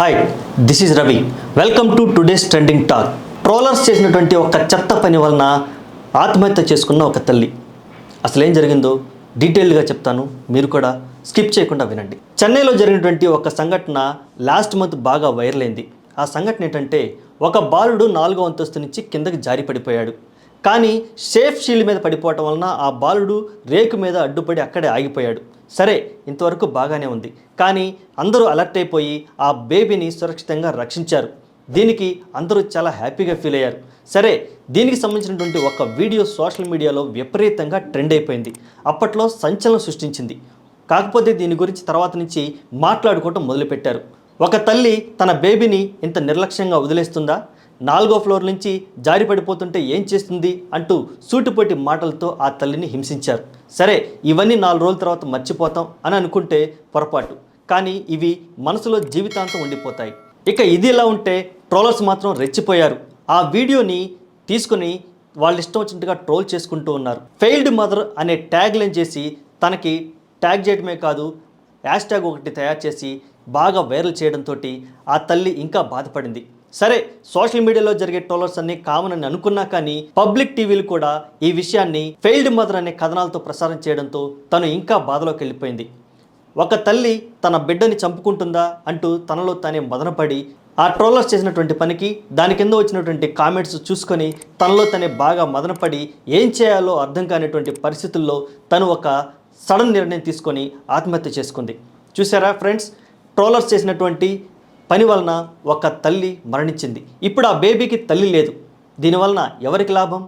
Hi this is Ravi welcome to today's trending talk trollers చేసినటువంటి ఒక చెత్త పని వలన ఆత్మహత్య చేసుకున్న ఒక తల్లి. అసలు ఏం జరిగిందో డీటెయిల్గా చెప్తాను. మీరు కూడా స్కిప్ చేయకుండా వినండి. చెన్నైలో జరిగినటువంటి ఒక సంఘటన లాస్ట్ మంత్ బాగా వైరల్ అయింది. ఆ సంఘటన ఏంటంటే ఒక బాలుడు నాలుగో అంతస్తు నుంచి కిందకి జారి పడిపోయాడు కానీ సేఫ్ షీల్డ్ మీద పడిపోవటం వలన ఆ బాలుడు రేకు మీద అడ్డుపడి అక్కడే ఆగిపోయాడు. సరే ఇంతవరకు బాగానే ఉంది. కానీ అందరూ అలర్ట్ అయిపోయి ఆ బేబీని సురక్షితంగా రక్షించారు. దీనికి అందరూ చాలా హ్యాపీగా ఫీల్ అయ్యారు. సరే దీనికి సంబంధించినటువంటి ఒక వీడియో సోషల్ మీడియాలో విపరీతంగా ట్రెండ్ అయిపోయింది. అప్పట్లో సంచలనం సృష్టించింది. కాకపోతే దీని గురించి తర్వాత నుంచి మాట్లాడుకోవటం మొదలుపెట్టారు. ఒక తల్లి తన బేబీని ఇంత నిర్లక్ష్యంగా వదిలేస్తుందా? నాలుగో ఫ్లోర్ నుంచి జారి పడిపోతుంటే ఏం చేస్తుంది అంటూ సూటిపోటి మాటలతో ఆ తల్లిని హింసించారు. సరే ఇవన్నీ నాలుగు రోజుల తర్వాత మర్చిపోతాం అని అనుకుంటే పొరపాటు. కానీ ఇవి మనసులో జీవితాంతం ఉండిపోతాయి. ఇక ఇది ఇలా ఉంటే ట్రోలర్స్ మాత్రం రెచ్చిపోయారు. ఆ వీడియోని తీసుకుని వాళ్ళ ఇష్టం వచ్చినట్టుగా ట్రోల్ చేసుకుంటూ ఉన్నారు. ఫెయిల్డ్ మదర్ అనే ట్యాగ్ లైన్ చేసి తనకి ట్యాగ్ చేయడమే కాదు హ్యాష్ ట్యాగ్ ఒకటి తయారు చేసి బాగా వైరల్ చేయడంతో ఆ తల్లి ఇంకా బాధపడింది. సరే సోషల్ మీడియాలో జరిగే ట్రోలర్స్ అన్ని కామన్ అని అనుకున్నా కానీ పబ్లిక్ టీవీలు కూడా ఈ విషయాన్ని ఫెయిల్డ్ మదర్ అనే కథనాలతో ప్రసారం చేయడంతో తను ఇంకా బాధలోకి వెళ్ళిపోయింది. ఒక తల్లి తన బిడ్డని చంపుకుంటుందా అంటూ తనలో తానే మదనపడి ఆ ట్రోలర్స్ చేసినటువంటి పనికి దాని కింద వచ్చినటువంటి కామెంట్స్ చూసుకొని తనలో తనే బాగా మదనపడి ఏం చేయాలో అర్థం కానిటువంటి పరిస్థితుల్లో తను ఒక సడన్ నిర్ణయం తీసుకొని ఆత్మహత్య చేసుకుంది. చూసారా ఫ్రెండ్స్? ట్రోలర్స్ చేసినటువంటి పని వలన ఒక తల్లి మరణించింది. ఇప్పుడు ఆ బేబీకి తల్లి లేదు. దీనివలన ఎవరికి లాభం?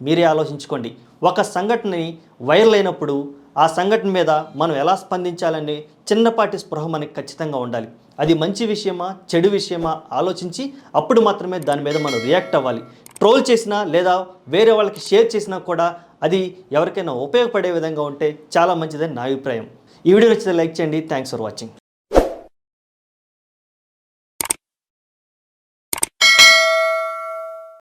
మీరే ఆలోచించుకోండి. ఒక సంఘటనని వైరల్ అయినప్పుడు ఆ సంఘటన మీద మనం ఎలా స్పందించాలని చిన్నపాటి స్పృహ మనకి ఖచ్చితంగా ఉండాలి. అది మంచి విషయమా చెడు విషయమా ఆలోచించి అప్పుడు మాత్రమే దాని మీద మనం రియాక్ట్ అవ్వాలి. ట్రోల్ చేసినా లేదా వేరే వాళ్ళకి షేర్ చేసినా కూడా అది ఎవరికైనా ఉపయోగపడే విధంగా ఉంటే చాలా మంచిదని నా అభిప్రాయం. ఈ వీడియో నచ్చితే లైక్ చేయండి. Thanks for watching